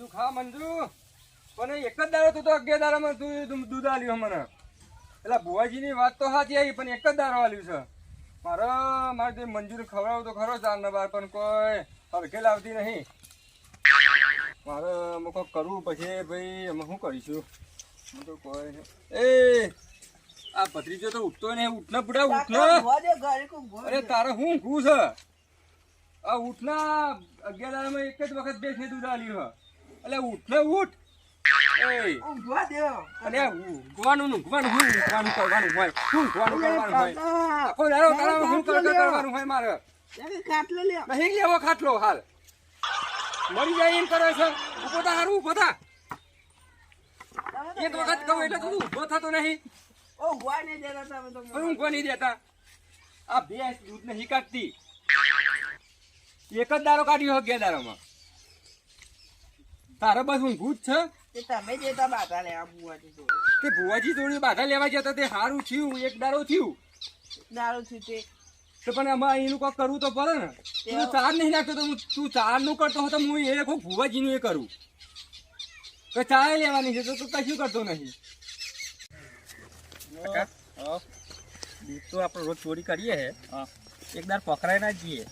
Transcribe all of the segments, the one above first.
બધું ખા મંજુ પણ એક જ દાડો તું તો અગિયાર દાડામાં તું તું દૂધ આલ્યું મને એટલે ભુવાજીની વાત તો સાચી આવી પણ એક જ દાડો આલ્યું છે. મારે મારે તે મંજૂર ખવડાવું તો ખરો ચાર ને બાર પણ કોઈ હરખે લાવતી નહીં. મારે અમે કોક કરવું પછી ભાઈ અમે શું કરીશું? હું તો કોઈ. એ આ ભત્રીજો તો ઉઠતો નહીં ઉઠને પૂરા ઉઠને. અરે તારે શું ઊંઘવું છે? આ ઉઠના અગિયાર દાડામાં એક જ વખત બેસને દૂધ આલ્યું હે એટલે ઉઠને ઉઠ. એ અને આ ઊંઘવાનું ઊંઘવાનું શું ઊંઘવાનું કરવાનું હોય શું ઊંઘવાનું કરવાનું હોય. આખો દાડો તારામાં શું કર- કર કરવાનું હોય મારે. નહીં લેવો ખાટલો હાલ. મરી જાય એમ કરે છે. ઊભો થા હારું ઊભો થા. એક વખત કહું એટલે તું ઊભો થતો નહીં. પણ ઊંઘવા નહીં દેતા આ ભેંસ દૂધ નહીં કાઢતી. એક જ દારો કાઢ્યો અગિયાર દારોમાં તારે બસ ઊંઘું જ છે? તમે જતા બાધા લેવા ભુવાજી જોડે. તે ભુવાજી જોડે બાધા લેવા જતા તે સારું થયું એક દારો થયું. દારો થયું તે. તો પણ આમાં એનું કોઈ કરવું તો પડે ને. તું ચાર નહીં નાખતો તો હું- તું ચારનું કરતો તો હું એ ખૂબ ભુવાજીનું એ કરું. તો ચાય લેવાની છે તો તું કશું કરતો નહીં. દૂધ તો આપણે રોજ ચોરી કરીએ હે. એકદાર પકડાઈ ના જઈએ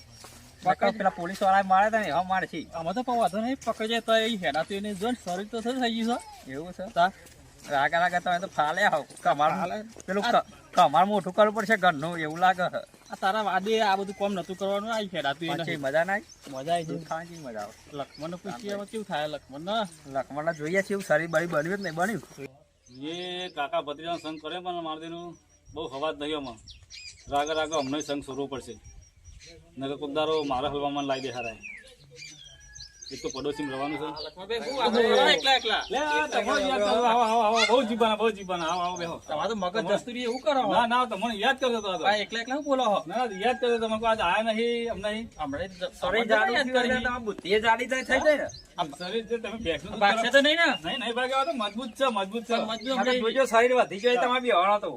પકડ પેલા પોલીસવાળા મારે તા ને એવા મારે છે. આમાં તો પણ વાંધો નહીં પકડે તો એ હેડા એને જો શરીર તો થઈ ગયું એવું છે? તા. રાગા રાગા તમે તો ફાલે આવો કમાર પેલું ક- મોટું કરવું પડશે ઘરનું એવું લાગે આ તારા વાદે આ બધું કોમ નતું કરવાનું આ હેડા તો એને મજા ના મજા આવી ખાવાની મજા આવે? લક્ષ્મણ પૂછીએ હવે કેવું થાય લક્ષ્મણ ને લખમણના જોઈએ છે એવું શરીર બરી બન્યું જ નહીં બન્યું? એ કાકા ભત્રીજાનો સંગ કરે પણ મારે તેનું બહુ હવા જ નહીં આમાં. રાગા રાગા અમને સંગ છોડવો પડશે નગર કોકદારો મારા હલવામાં લાવી દે હારા એક તો પડોશીમાં રહેવાનું છે. તમારે બહુ બહુ આવો આવો બેહો. મગજ દસ્તુરી એવું કરો. ના ના તમને યાદ કરતો તો. એકલા એકલા બોલો ના ના, યાદ કરતો તમે આજ આયા નહીં અમને નહીં. હમણાં જ શરીર શરીર જાડું યાદ થયું એટલે કરી બુદ્ધિ જાડી જાય થઈ જાય ને. શરીર જે તમે ભેંસનું ભાગશે તો નહીં ને? નહીં નહીં ભાગે તો મજબૂત છે મજબૂત છે. મજબૂત જોજો શરીર વધી જાય તમારે બી હવાનો તો.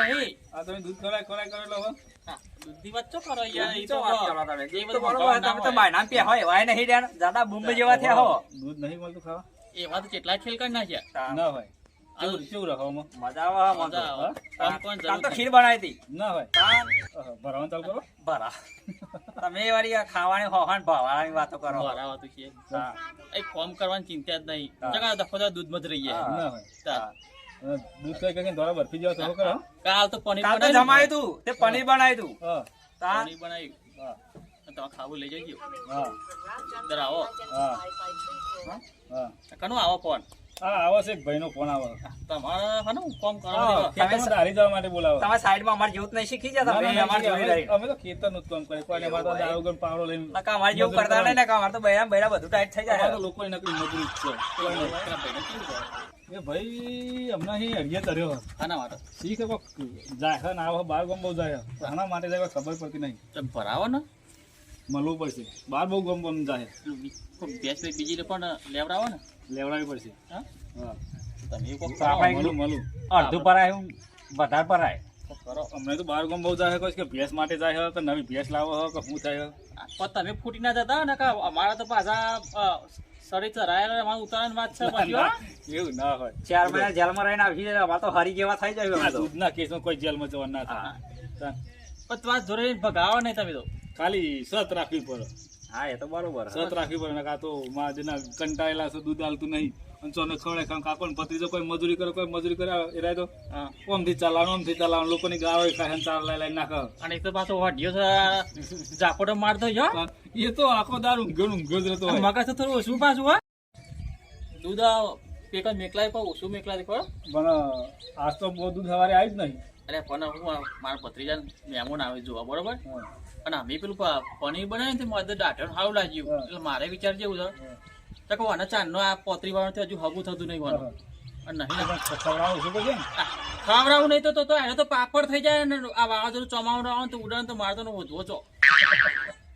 નહીં. આ તમે દૂધ ખોરાક ખોરાક કરેલો હવે હા, દૂધની કરો યાર એ તો તો વાત કરો તમે. એ એ બધું બરોબર તમે તો હોય. બાયના પે હોય વાય નહીં. જેવા થયા હો. દૂધ નહીં મળતું ખાવા કેટલા ખેલ કરી નાખ્યા ના હોય જ નહીં દૂધ જગા દફો દા દૂધ તા. કઈ દ્વારા બરફી જેવા થવો કરો કાલ તો પનીર કાલ તો બનાવ્યું. તું. તે પનીર બનાવ્યું તું. હા. પનીર બનાવ્યું. હા. તમે ખાવું લઈ જજો. હા. અંદર આવો. હા. હા. કનો આવો ફોન હા આવો છે ભાઈ નો ફોન આવો. તમારે હને કોમ. કરવા ખેતરમાં દારી જવા માટે બોલાવો. તમે સાઈડમાં અમાર જેવું જ નહીં શીખી જતા અમે અમાર જોઈ અમે- તો ખેતરનું કામ કરે કોઈ અમારે તો દારૂ ગણ પાવડો લઈને નકા અમારે જેવું કરતા નહીં ને અમાર તો બૈરા બૈરા બધું ટાઈટ થઈ જાય. તો લોકોની નકલી મજૂરી છે. એ ભાઈ હમણાં અહીં અડિયા તર્યો આના માટે? શી ખબર જાય ને આવો બાર ગમ બહુ જાય. આના માટે જાય ખબર પડતી નહીં. તમે ભરાવો ને. મળવું પડશે. બાર બહુ ગમ ગમ જાય કોક ભેંસ હોય બીજી પણ લેવડાવો ને. લેવડાવી પડશે. હા? તમે કોક મળું મળું. અડધું ભરાય વધારે ભરાય. કરો. અમને તો બાર ગમ બહુ જાય કહો કે ભેંસ માટે જાય કે નવી ભેંસ લાવો હો કે શું થાય પણ તમે ફૂટી ના જતા ને કા અમારા તો પાછા શરીર ચરાયેલા અમારું ઉતારવાની વાત છે પાછી, હો. છે એવું ના હોય. ચાર મહિના જેલમાં રહીને આવી જાય અમારે તો હરી જેવા થઈ જાય. દૂધના કેસમાં કોઈ જેલમાં જવા ના થાય. પણ તમારે જોડે ભગાવો નહીં તમે તો. ખાલી સત રાખવી પડે. હા એ તો બરોબર. સત રાખવી પડે ને આ તો માં જેના કંટાળેલા છે દૂધ આલતું નહીં. અને ખવડે ખામ કાકો ને પત્રીજો કોઈ મજૂરી કરે કોઈ મજૂરી કરે એ રાય તો. ઓમથી ચલાવવાનું ઓમથી ચલાવવાનું લોકોની ગાળો ખાય ચાર લઈ લઈ નાખે. અને એ તો પાછો વાઢ્યો છે ઝાપડો મારતો જો એ તો આખો દાર ઊંઘ્યો ઊંઘ્યો જ રહેતો મગજ તો થોડું ઓછું પાછું હોય દૂધ આ પેક જ મેકલાય પણ ઓછું મેકલાય પણ આજ તો બહુ દૂધ સવારે આવી જ નહીં. અરે પણ હું મારા ભત્રીજા મહેમાન આવે જોવા બરોબર? અને અમે પેલું પનીર બનાવ્યું ને તે દાઢણ સારું લાગ્યું. એટલે મારે વિચાર જેવું છે. તો કે આને ચાંદનો આ પોતરી વાળો હજુ હગું થતું નહીં વાનો અને નહીં ને ખવડાવું શું કરશે ને નહીં તો તો એને તો પાપડ થઈ જાય ને આ વાવાઝોડું ચોમાવું આવે તો ઉડાન તો મારતો નો વધવો છો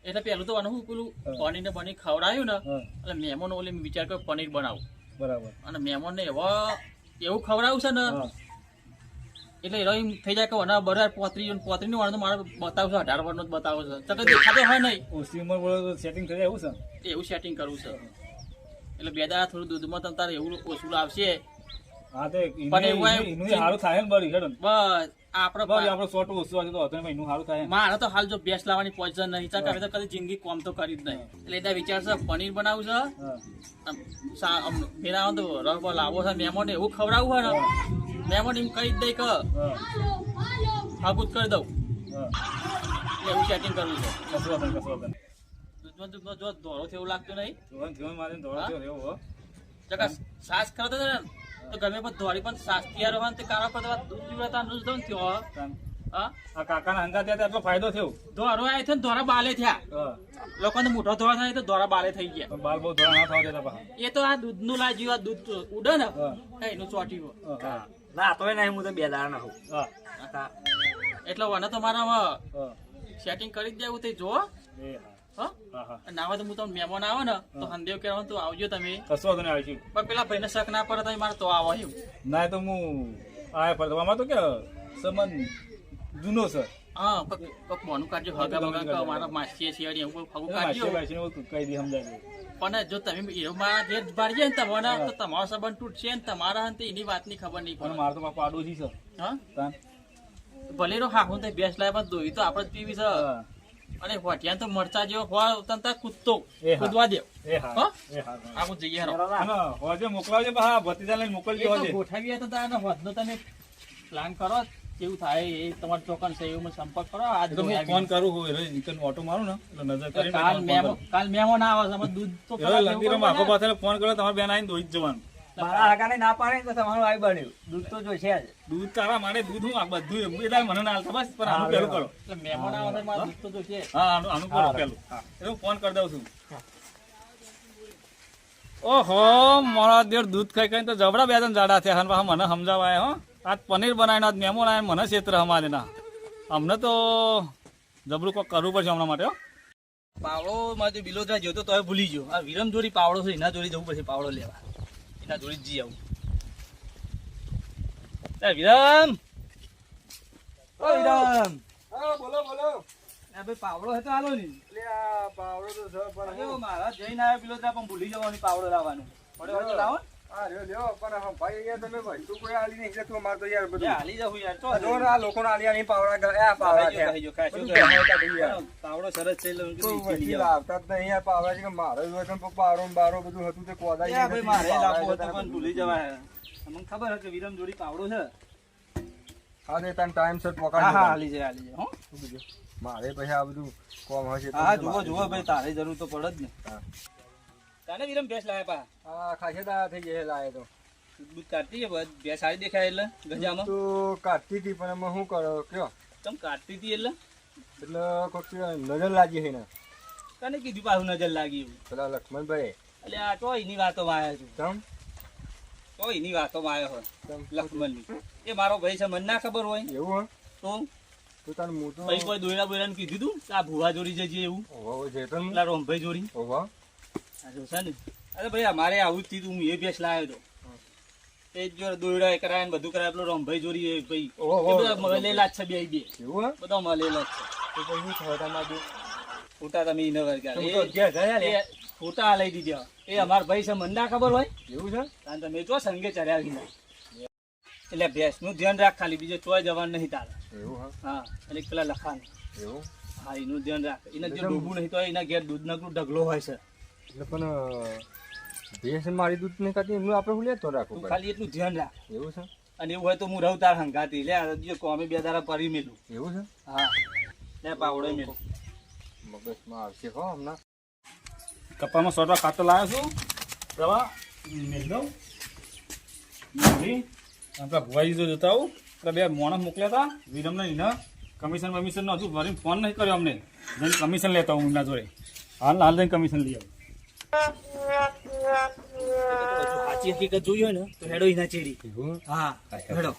એટલે પેલું તો આનું પેલું? પનીર ને પનીર ખવડાવ્યું ને એટલે મહેમાનો ઓલી વિચાર કર્યો પનીર બનાવું. બરાબર. અને મહેમાનને એવા એવું ખવડાવું છે ને એટલે એનો એમ થઈ જાય કે વના બરાબર પોતરી પોતરીનું વાળું તો મારે બતાવશે અઢાર વાર નો બતાવો છે. તો દેખાતો હોય નહીં. ઓછી ઉંમર બોલો સેટિંગ થઈ જાય એવું છે એવું સેટિંગ કરવું છે. એટલે બે દાડા થોડું દૂધમાં તમ તારે એવું ઓછું આવશે એનું- એનું- એનું ને ને. બસ ને એનું મારે તો હાલ જો ભેંસ લાવવાની પોઈઝન નહીં અમે તો કદી જિંદગી કોમ તો કરી જ નહીં. એટલે એટલે વિચાર છે પનીર બનાવું છે? મેરા તો રસ લાવો છે મહેમાન એવું ખવડાવું હોય ને? મહેમાન એમ કહી જ દઈ કે હા. કરી દઉં. એવું સેટિંગ કરવું છે. જો ધોળો થયો લાગતું નહીં? મારીને દોડો છો, એવું હો. જગા સાસ કરતો તો ને તો ગમે પણ ધોળી પણ સાસ તૈયાર હોય ને તે પર દૂધ દૂધ દઉં થયો હા? કાકા હંગાત થયા એટલો ફાયદો થયો. ધોરો આવ્યો થયો ને ધોરા બાલે થયા. લોકોને મોટો ધોરા થાય તો ધોરા બાલે થઈ ગયા. બાલ બહુ ધોળા ના થવા દેતા એ તો આ દૂધનું લાજ્યું આ દૂધ ઉડે ને. એનું ચોટ્યું હા. ના તોય નહીં હું તો બે દાડા ના હોઉં. એટલે મને તો મારા સેટિંગ કરી જ દેવું તે જો. એ હા. હા હા, હા. ના હોય તો હું તમને મહેમાન આવે ને તો સંદેવ કહેવાનું તો આવજો તમે. કશો વાંધો નહીં, આવીશું. પણ પેલા ભાઈને શક ના પડે તમે મારે તો આવો એવું ના તો હું આ પર આમાં તો કે સંબંધ જૂનો છે. હા કોક- કોક મોનું કાઢજો હગા બગા મારા માસીએ શિયાળી એવું ફગું કાઢજો. માસી બાસીને એવું કહી દી સમજાય પણ જો તમે ને તમને તો તમારો સંબંધ તૂટશે ને તમારા હંતે એની વાતની ખબર નહીં પણ મારો તો પાપા આડોશી છે. હા? ભલે રો હા હું તો બેસ લાવે પણ દોઈ તો આપણે જ પીવી છે. અને ત્યાં તો મરચા જેવો ખવા તંતા કૂદતો. કૂદવા દે. એ હા. જઈએ હોજે મોકલાવજે હા ભતીજા લઈને મોકલજો તો હોજે ગોઠવીએ તો તારે હોદનો તમે પ્લાન કરો કેવું થાય એ તમારે ચોકન છે એવું સંપર્ક કરો. આજ તો હું ફોન કરું હું એટલે નીકળીને ઓટો મારું ને એટલે નજર કરી કાલ મેમો કાલ મેમો ના આવે દૂધ તો લગીરો આખો પાછળ ફોન કરો તમારે બેન આવીને દોઈ જ જવાનું. મારા આગાને ના પાડે તો તમારું આવી બન્યું. દૂધ તો જોઈશે જ. દૂધ તારા માટે દૂધ હું બધું એમ. એ મને ના બસ પણ આનું પેલું કરો એટલે મહેમાન આવે મારે દૂધ તો જોઈશે હા આનું આનું કરો પેલું. એટલે હું ફોન કરી દઉં છું. ઓહો મારા દેર દૂધ ખાઈ ખાઈને તો જબડા બે ત્રણ જાડા થયા હનવા મને સમજાવાય હો. આજ પનીર બનાવીને આજ મેમો લાવીને મને ક્ષેત્ર અમારે ના. અમને તો જબરું કોક કરવું પડશે હમણાં માટે હો. પાવડો મારે બિલોદરા જોતો તો ભૂલી ગયો. આ વિરમ જોડી પાવડો છે એના જોડી જવું પડશે પાવડો લેવા. એના જોડી જ જી આવું. વિરમ! વિરમ! હા બોલો બોલો. પાવડો હતો હાલો ને. પાવડો તો છે પણ અરે મારા જઈને આવ્યો બિલોદરા પણ ભૂલી જવાની પાવડો લાવવાનું. લાવો ને. મને ખબર હતી વિરમ જોડી પાવડો છે? હા તે તને ટાઈમ સર પકડ હા હાલી જાય હાલી જાય હો. મારે પછી આ બધું કોમ હશે હા જુઓ જુઓ ભાઈ તારે જરૂર તો પડે જ ને. હા. તાને વિરમ ભેંસ લાવ્યા પા? હા ખાસે દાડા થઈ જાય લાવે તો. દૂધ કાઢતી છે ભેંસ સારી દેખાય એટલે ગજામાં. તો કાઢતી હતી પણ એમાં શું કરો કયો? તમ કાઢતી હતી એટલે? એટલે કોક નજર લાગી છે ને તને કીધું પાછું નજર લાગી પેલા લક્ષ્મણભાઈ એટલે આ તો એની વાતોમાં આવ્યો છું. તમ તો એની વાતોમાં આવ્યો હોય લક્ષ્મણની. એ મારો ભાઈ છે મને ના ખબર હોય. એવું તો? તો તારું મોટું ભાઈ કોઈ દોયડા બોયડાને કીધું તું આ ભુવા જોડી જજે એવું? ઓહો જે તો પેલા રોમભાઈ જોડી. ઓહો. ને? અરે ભાઈ અમારે આવું જ હું એ ભેંસ લાવ્યો હતો એ જ દોરડા કરાય ને બધું કરાય પેલો રમભાઈ જોરી એ ભાઈ મળેલા જ છે બે બે. બધા મળેલા જ છે. તો શું થયો તમારે ફોટા તમે અગિયાર ગયા. ફોટા લઈ દીધા. એ અમાર ભાઈ છે મને ના ખબર હોય. એવું છે? કારણ તમે જો સંગે ચડ્યા વિના એટલે ભેંસનું ધ્યાન રાખ ખાલી બીજો ચોય જવાનું નહીં તારે. એવું હા? અને પેલા લખાણ. એવું? હા એનું ધ્યાન રાખ. એને જે ડૂબવું ડૂબું નહીં તો એના ઘેર દૂધ નકરું ઢગલો હોય છે. એટલે પણ ભેસ મારી દૂધ નહીં કાતી એમનું આપણે હું લેતો રાખવું તું ખાલી એટલું ધ્યાન રાખ. એવું છે? અને એવું હોય તો હું રહું તાર હંગાતી લે જો કો કોમે બે દાડા પરી મેલું. એવું છે? હા. લે પાવડો મેલું. મગજમાં આવશે હો હમણાં. કપામાં સોટવા ખાતર લાવ્યો છું. દવા મેળ દઉં. મેળી આપણા ભુવાજી જો જતા આવું. એટલે બે માણસ મોકલ્યા હતા. વિરમને એના કમિશન બમિશન હજુ ફોન નહીં કર્યો અમને. જઈને કમિશન લેતા હું એમના જોડે. હાલ હાલ જઈને કમિશન લઈ આવું. સાચી હકીકત જોઈ હોય ને તો હેડો એના ચેડી. હા હેડો.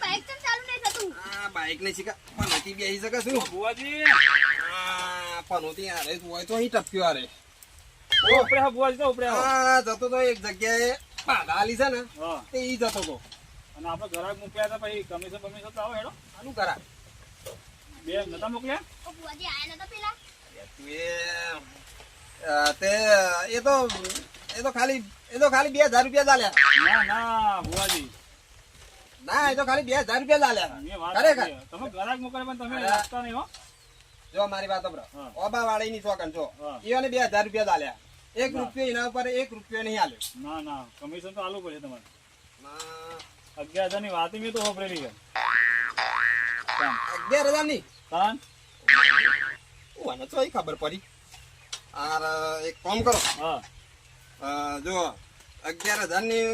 બાઈક કેમ ચાલુ નહીં થતું? આ બાઈક ને શીખા. પનોતી બેસી શકે શું ભુવાજી. પનોતી આરે હોય તો અહીં ટપક્યો આરે ઉપરે હા ભુવાજી તો ઉપરે હા. જતો તો એક જગ્યાએ આલી છે ને હા. તે ઈ જતો તો. અને આપણે ઘરાક મોકલ્યા હતા પછી કમિશન બમિશન તો આવો હેડો. આનું બે નતા મોકલ્યા ઓ બુઆજી આયા નતા પેલા તું એ તે એ તો એ તો ખાલી એ તો ખાલી બે હજાર રૂપિયા ચાલ્યા ના ના ભુવાજી ના એ તો ખાલી બે હજાર રૂપિયા ચાલ્યા મેં વાત ખરેખર તમે ગ્રાહક મોકલે પણ તમે. રાખતા નહીં હો જો મારી વાત સાંભળો હા. ઓબા વાળી ની છો હા. ઈઓને બે હજાર રૂપિયા ચાલ્યા એક ના. રૂપિયો એના ઉપર એક રૂપિયો નહીં આલ્યો ના ના કમિશન તો આલું પડે તમારે અગિયાર અગિયાર હજારની વાત મેં તો હોપરેલી છે અગિયાર હજારની તાન ઓને તો ખબર પડી. આર એક કામ કરો. હા. જો અગિયાર હજારની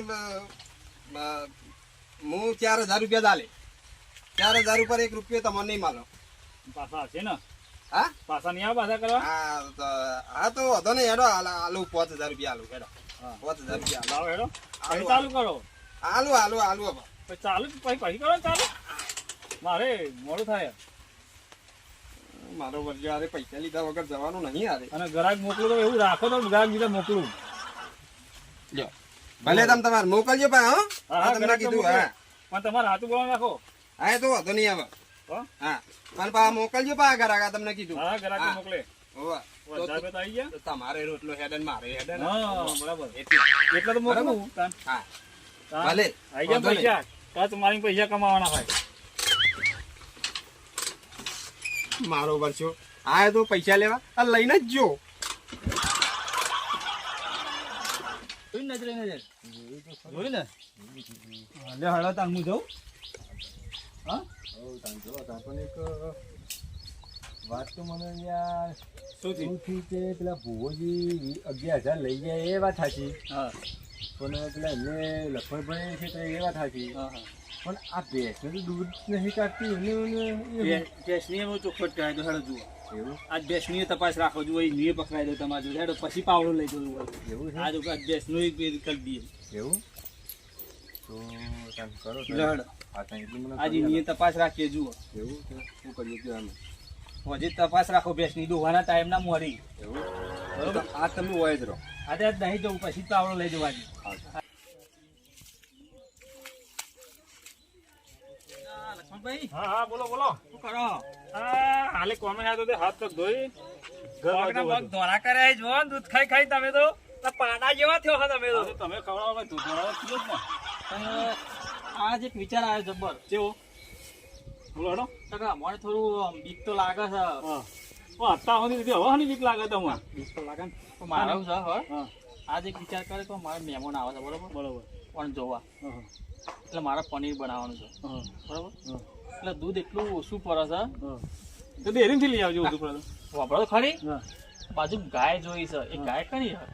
હું ચાર હજાર રૂપિયા દાલે ચાર હજાર ઉપર એક રૂપિયો તમને નહીં માલો પાછા છે ને? હા? પાછા નહીં આવે પાછા કરવા? હા તો હા તો વધો નહીં હેડો આલ- પાંચ હજાર રૂપિયા આલુ હેડો. હા. પાંચ હજાર રૂપિયા લાવો હેડો. ચાલુ કરો. આલુ આલુ આલુ હવે. ચાલુ પછી પછી કરો ચાલુ? મારે મોડું થાય. મારો વર્ગ આરે પૈસા લીધા વગર જવાનું નહીં આરે અને ગ્રાહક મોકલું તો એવું રાખો તો ગ્રાહક લીધા મોકલું. જો. ભલે તમે તમારે મોકલજો પણ હો. તમને કીધું હા. પણ તમારે હાથું બોલવાનું રાખો હા તો વાંધો નહીં આવે. હા? પણ પા મોકલજો પા આગળ તમને કીધું. હા ગ્રાહક. મોકલે. તમારે રોટલો હેડન મારે હેડન હા બરાબર. એટલે તો મોકલું. હા. ભલે. આઈ ગયા પૈસા? કાં તમારી પૈસા કમાવાના હોય. મારો વરસ્યો. આ તો પૈસા લેવા. આ લઈને જ જો. વાત તો મને યાર શું થયું? કે પેલા ભુવોજી અગિયાર હજાર લઈ ગયા એ વાત સાચી. હા. પણ પેલા એમને લખમણભાઈ છે તો એ વાત સાચી. હા હા. પણ આ ભેંસને તો દૂધ નહીં કાઢતી એને એનો ચોખવટ કરાય તો હેડો જુઓ. એવું? આજ બેસની તપાસ રાખો જુઓ એ નીએ પકડાઈ દો તમારે જોડે હેડો પછી પાવડો લઈ જવું એવું આ આજ આજ બેસનું એક કરી દઈએ. એવું? તો કરો હેડો. હા આજે નીએ તપાસ રાખીએ જુઓ. એવું શું કરીએ કે આમ હજી તપાસ રાખો ભેંસની દોવાના ટાઈમ ના મોરી એવું? બરોબર? આ તમે હોય જ રહો. આજે નહીં જવું પછી પાવડો લઈ જવા દે. લક્ષ્મણભાઈ હા હા બોલો બોલો. શું કરો? આ હાલે કોમે આવ્યો તો હાથ તો ધોઈ. ઘર બાજુ પગના પગ ધોળા કરાય જો દૂધ ખાઈ ખાઈ તમે તો. પાડા જેવા થયો હા તમે તો. તમે ખવડાવો દૂધ ધોળાવો કીધો જ ને. આજ એક વિચાર આવ્યો જબ્બર. કેવો? બોલો હેડો. કાકા મને થોડું બીક તો લાગે છે. હા. અત્યાર સુધી નથી હવે હની બીક લાગે તમને બીક તો લાગે ને. પણ છે હા. આજ એક વિચાર કરે તો મારે મહેમાન આવે છે બરોબર? બરોબર. પણ જોવા. હા. એટલે મારે પનીર બનાવવાનું છે. બરાબર? એટલે દૂધ એટલું ઓછું પડે છે. હા. તો ડેરીમાંથી લઈ આવજો બધું પડે. વાપરો તો ખરી. બાજુ ગાય જોઈ છે. એ ગાય કરી છે?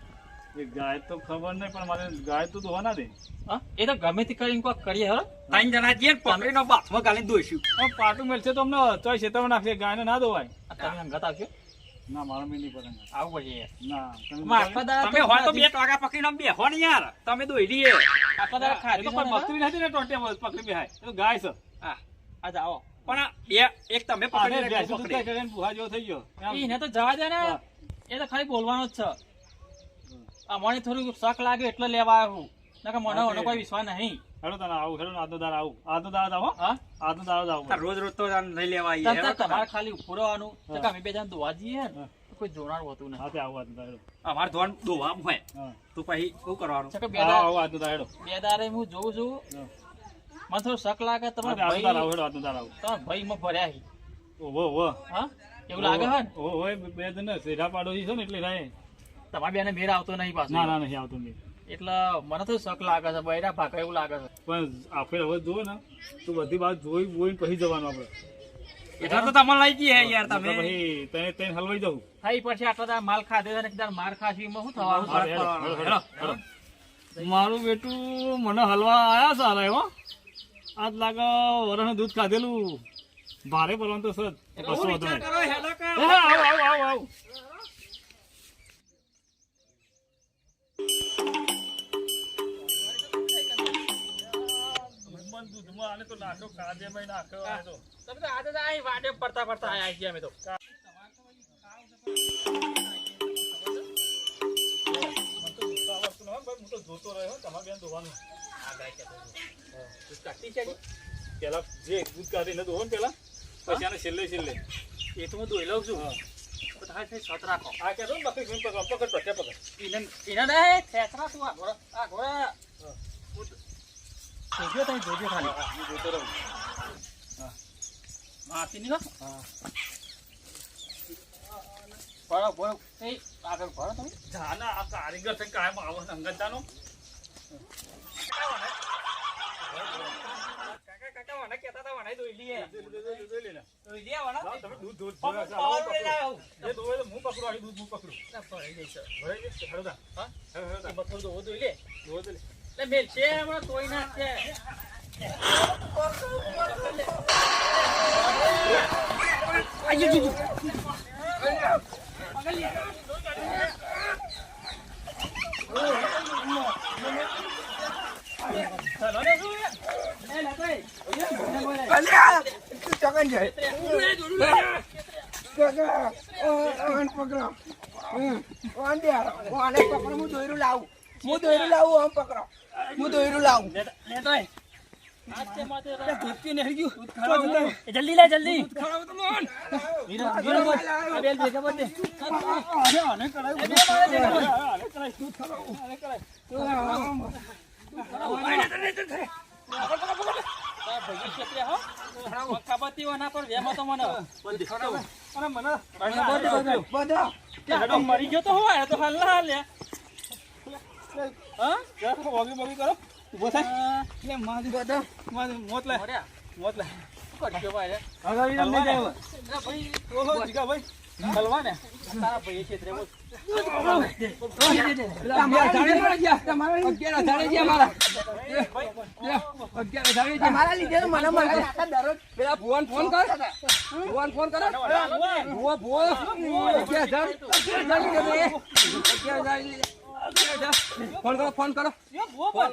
એ ગાય તો ખબર નહીં પણ મારે ગાય તો ધોવા ના દે. હા? એ તો ગમે તે કરીને કોઈ કરીએ હા. ત્રણ જણા જઈએ ને નો બાથમાં ગાલી દોઈશું. પાટું મેળશે તો અમને ચોઈ તમે નાખશે ગાયને ના ધોવાય. તમે અંગત આવશો ના મારો નહીં પડે આવું પડશે ના તમે આમાં આખા દાડા તમે તો હોય તો બે નથી. પકડીને આમ બેહો ને યાર. તમે દોઈ દઈએ આખા દાડા ખાધી પણ ને? નથી ને ટોટિયા પકડી બેહાય. એ તો ગાય છે. હા આ જાઓ. પણ બે એક તમે પકડી એક પકડી. થઈ ગયો. એને તો જવા દે ને. એ તો ખાલી બોલવાનો જ છે. આ મને થોડું શક લાગે એટલે લેવા આવ્યો હું. નકર મને એનો કોઈ વિશ્વાસ નહીં. હેડો તને આવું હેડો આજનો દાડો આવું. આજનો દાદા આવો હા. આજનો દાડો આવું રોજ રોજ તો લઈ લેવા. હેડો તમારે ખાલી ઉપર તો કામે બે જણ ધોવા જઈએ ને કોઈ જોનાર હોતું નહીં. હાથે આવું આજનો દાડો અમાર ધોન દોવા હોય તો પછી શું કરવાનું? છે કે બે આવો દાડા આવો આજનો દાડો બે દાડે હું જોઉં છું. મને થોડું શક લાગે તમારે આજનો આવું આવો ભાઈ હેડો આજનો દાડો આવો. તમારા ભાઈ માં ભર્યા હી ઓહો ઓહો. હા? એવું લાગે હે ને? ઓહો બે જણ સેઠા પાડોશી છે ને એટલે રહે તમારા બેને મેળ આવતો નહીં પાછો. ના ના નહીં આવતું નહીં એટલે મને તો શક લાગે છે બૈરા ભાગા એવું લાગે છે. પણ આપણે હવે જોવે ને તો બધી બાજુ જોઈ જોઈને પછી જવાનું આપણે. એટલે તો તમે લઈ યાર તમે. પછી તને તને હલવાઈ જવું થઈ પછી આટલા દાડા માલ ખાધે છે ને કદાચ માર ખાશું એમાં શું થવાનું. મારું બેટું મને હલવા આયા સારા હો. આજ લાગે વરણ દૂધ ખાધેલું. ભારે ભરવાનું તો સર કશો આવ આવ આવ. આને તો નાખો કાજેમાં નાખ્યો આ તો. તમે તો આજે તો અહીં વાડે પડતા પડતા આયા ગયા અમે તો. ન હું તો જોતો રહ્યો તમારે બેન ધોવાનું પેલા જે દૂધ કાઢીને ધોવો ને પેલા પછી આને છેલ્લે છેલ્લે. એ તો હું ધોઈ લઉં છું. બધા થઈ સત રાખો. આ કે બકરી પકડ પકડ પકડ પકડ. એને એને નહીં ખેતરા તું આ ઘોડા આ ઘોડા. જોજો તઈ જોજો ખાલી હું જોતો રહું માસી ની ભરો ભરો એ આગળ ભરો તમે જાના આ કારીગર છે કાયમ આવો ને અંગતજાનો કાકા કાકા મને કહેતા હતા મને દોઈ લઈએ જોઈ લે ને દોઈ લઈએ મને લાવ તમે દૂધ. પકડો. પકડો હું દોયરું લાવું હું દોયરું લાવું આમ પકડો હું દોયરું લાવું આ છે માથે જલ્દી લે જલ્દી તારા ભાઈ ક્ષેત્રે હો ખબર તી વના પર વેમો તો મને લે જલ્દી. મરી ગયો તો હોય તો હાલ ના હાલ. લે હા? કરો. ઊભો થાય. બધા. મોત લે મર્યા. મોત ભાઈ ઓહો જીગા ભાઈ. તારા ભાઈ ક્ષેત્રે બોલ? ફોન કરો. ફોન કરો.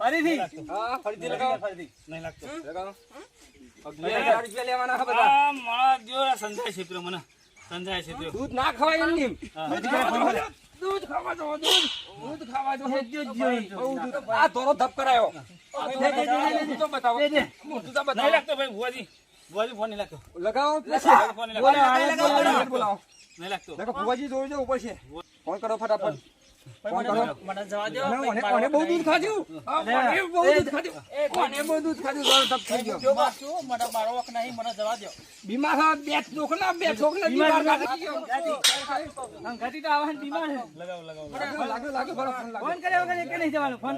ફરીથી સંજાય છે. દૂધ ના ખવાય. દૂધ ખાવા દૂધ દૂધ ખાવા જ આ ધોરો ધપ કરાયો. તો બતાવો તો બતાવો લાગતો ભાઈ ભુવાજી. ભુવાજી ફોન નહીં લાગતો. લગાવો. ફોન નહીં લાગતો. બોલાવો બોલાવો. નહીં લાગતો. લગા ફુવાજી ઉપર છે. ફોન કરો ફટાફટ. બીમાર બે છોકરા બે છોકરા બીમાર ફોન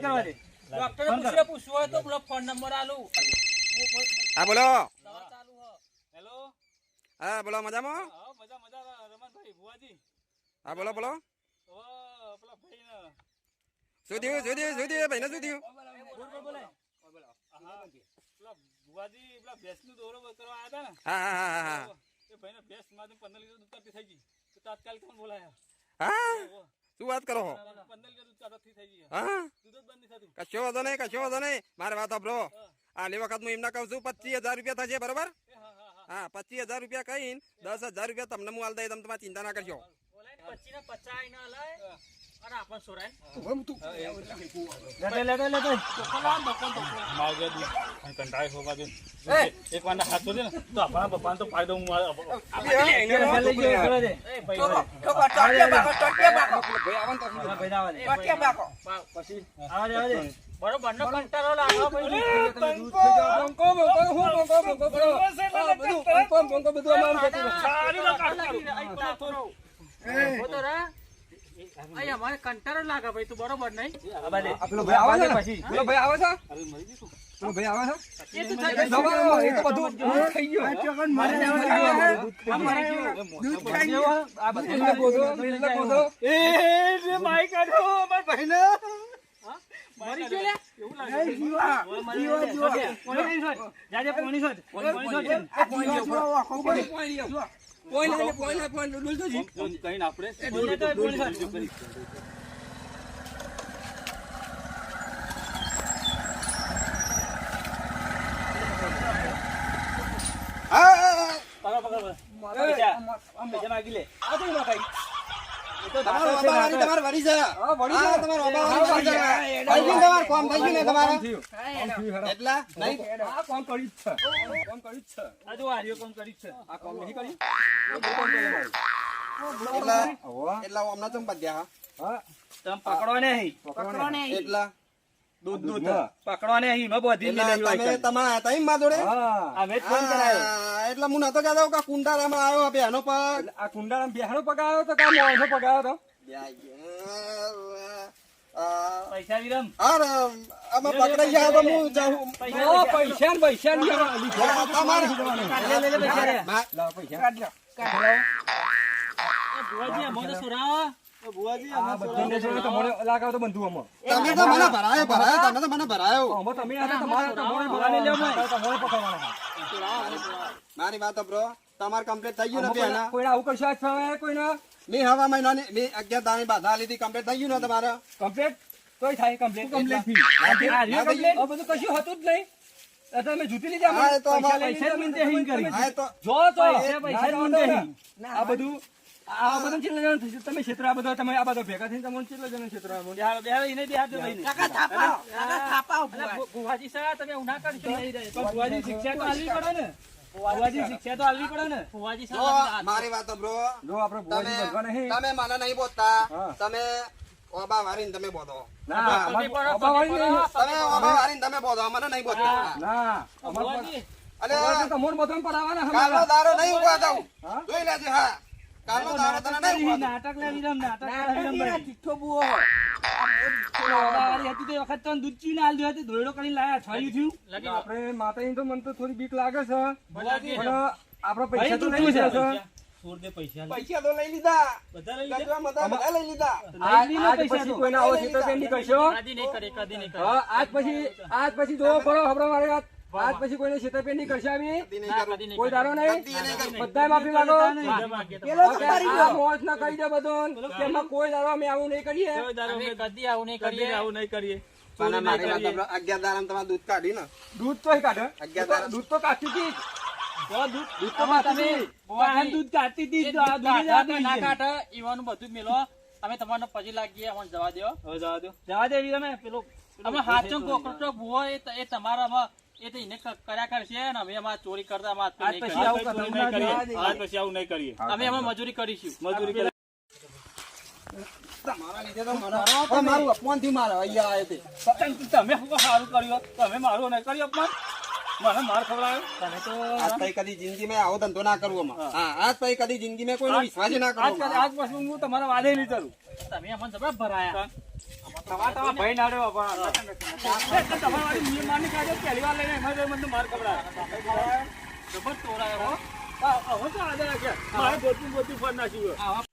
ડોક્ટરે પૂછવું હોય તો પેલો ફોન નંબર આલું. હા બોલો. હો. હેલો? હા બોલો મજામાં? હા મજા મજા રમણભાઈ ભુવાજી. હા બોલો બોલો. પેલા ભાઈ ને શું થયું? શું થયું? શું થયું? ભાઈને શું થયું? હા પેલા ભુવાજી પેલા ભેંસનું દોરો કરવા આવ્યા હતા ને. હા હા હા હા એ ભાઈને ભેંસમાંથી પંદર લીટર દૂધ કાઢતી થઈ ગઈ. તો તાત્કાલિક કોણ બોલાયા? હા? શું વાત કરો કશો વાંધો નહીં કશો વાંધો નહીં. મારે વાત સાંભળો. આલી વખત હું એમને કહું છું પચીસ હજાર રૂપિયા થશે બરોબર? હા પચીસ હજાર રૂપિયા કહીને દસ હજાર રૂપિયા તમને હું હાલ દઈ તમે તમારી ચિંતા ના કરશો. ને ને પચાસ ના લાય અને આપણ સોરાય માવજે દૂધ અને કંટાળે ખોવા દે એક વાર હાથ ધોજે ને તો આપણા પપ્પાને તો ફાયદો હું મારે એ ભાઈ બરોબર નો કંટાળો લાગો ભાઈ બંકો બંકો હું બંકો બંકો કરો આ બધું બંકો બંકો બધું અમારું જતું રહે. સારી ના કાઢ તો રા અહીં અમારે કંટાળો લાગે ભાઈ તું બરોબર નહીં પેલો ભાઈ આવે છે ને? પેલો ભાઈ આવે છે પેલો ભાઈ આવે છે એ તું થઈ એ દબાવો, એ તો બધું દૂધ ખાઈ ગયો. આ બધું એટલે બોધો, એટલે બોધો. મરી ગયો લે? પોઈન્ટ લ્યો. પોઈન્ટ લઈને, પોઈન્ટ લઈને, પોઈન્ટ ડૂલતો જી. કહીને આપણે તમારું બાબા વાળી તમારે વળી છે હા, વળી હા, છે. તમારું બાબા વાળી વળી છે. થઈ ગયું તમારું કામ થઈ ગયું ને તમારે એટલા નહીં આ તો કર્યું જ છે કોણ કર્યું જ છે આ જો આર્યો કોમ કરી છે આ કોણ નહીં કર્યું એટલા હમણાં ચમ બધ્યા તમે પકડો નહીં પકડો. એટલા દૂધ દૂધ. પકડો નહીં મેં બધી તમે તમારા હતા એમ માં જોડે અમે ફોન કરાયો હા, એટલે હું નતો કહેતો કે કુંડારામાં આવ્યો બેહનો પગ આ તો કામ મોણસો પગાયો તો? આ, પૈસા વિરમ. અરે, અમે પકડાઈ ગયા તો હું જાઉં. પૈસા પૈસા લીધા. તમારે. મા- પૈસા. ભુવાજી, અમને તો સુરાવો. તો તમે તો મને ભરાયો ભરાયો તમે તો તમારે તમારે લેવા તમારે પકડવાના. મારી વાત બ્રો તમારે કમ્પ્લીટ થઈ ગયું ને કોઈને આવું કશું કોઈ નો? કોઈને મેં હવા મહિના મેં અગિયાર દાની બાધા લીધી કમ્પ્લીટ થઈ ગયું ને તમારે? કમ્પ્લેટ કોઈ થાય કમ્પ્લીટ કમ્પ્લીટ થઈ ગયું? બધું કશું હતું જ નહીં. તમે જૂતી લીધી તો પૈસા જો તો પૈસા, આ બધું આ બધું જણા થશે? તમે ક્ષેત્ર આ બધા તમે આ બધા ભેગા થઈને તમને કેટલા જણા ક્ષેત્ર સાહેબ, તમે. ભુવાજી શિક્ષા તો આલવી પડે ને. ભુવાજી શિક્ષા તો આલવી પડે ને. ફુવાજી મારી વાત બ્રો જો આપણે ફુવાજી તમે નહીં તમે મને નહીં બોલતા. તમે ઓબા વારીને તમે બોધો ના નહીં. તમે ઓબા વારીને તમે બોધો મને નહીં બોલતા. ના ભુવાજી, અલે. દારો નહીં દઉં જોઈ લેજે હા. કાલનો દારો તને નહીં નાટક લે વિરમ નાટક લે વિરમ ભાઈ વાળી હતી તે વખત તો દૂધ ચીને આલ હતી ધોયડો કરીને લાયા છાયું થયું. લગી. આપણે માતાજી તો મને તો થોડી બીક લાગે છે. પણ આપણે પૈસા તો લઈ છે? લીધા છે. છોડ દે પૈસા પૈસા તો લઈ લીધા. બધા લઈ લીધા? બધા લઈ લીધા. આજ પછી તો. આવો છેતરપિંડી કરશો કદી નહીં કરે કદી નહીં કરે. હા આજ પછી આજ પછી જોવો પડો હમણાં મારી વાત. આજ પછી કોઈને છેતરપિંડી કરશે આવી? નહીં ના, કરું. કદી નહીં? કોઈ. દારો નહીં. બધાય માફી માંગો. મોજ ના કરી દે બધું એમાં કોઈ દારો અમે આવું નહીં કરીએ. કદી આવું નહીં કરીએ. આવું નહીં કરીએ. અગિયાર દાડામાં તમારે દૂધ કાઢી ને. દૂધ તો કાઢે અગિયાર દાડા દૂધ તો કાઢતી હતી. દૂધ દૂધ તો તમે. દૂધ કાઢતી હતી ના કાઢે ઈવાનું બધું મેલો. અમે પછી લાગીએ અમને જવા દો હવે જવા દો જવા દે વિરમે પેલો અમે હાચો ભૂવો એ ત- એ તો એને કર્યા કરશે ને અમે એમાં ચોરી કરતા માં આજ પછી આવું કરતા નહીં કરીએ આજ પછી આવું નહીં કરીએ. અમે એમાં મજૂરી કરીશું. મજૂરી કરી તમારા લીધે તો મારું અપમાનથી મારે અહીંયા આવ્યો તે. તમે તમે શું સારું કર્યું? તમે મારું નહીં કર્યું અપમાન? મને માર ખવડાવ્યો? તમે તો આજ પછી કદી જિંદગી માં આવો ધંધો ના કરવો. હા. આજ પછી કદી જિંદગી માં કોઈનો વિશ્વાસ ના આજ કરવો આજ પછી હું તમારા વાદે નહીં કરું. તમે અમને જબરા ભરાયા. તમારા તમારા ભાઈ નાડ્યો પણ તમારા વાળી નિયમ માની કાઢ્યો પહેલી વાર લઈને એમાં મને માર ખવડાવ્યો જબર તોડાયો હો. હવે તો આજે રાખ્યા મારે ગોતું ગોતું ફોન નાખ્યું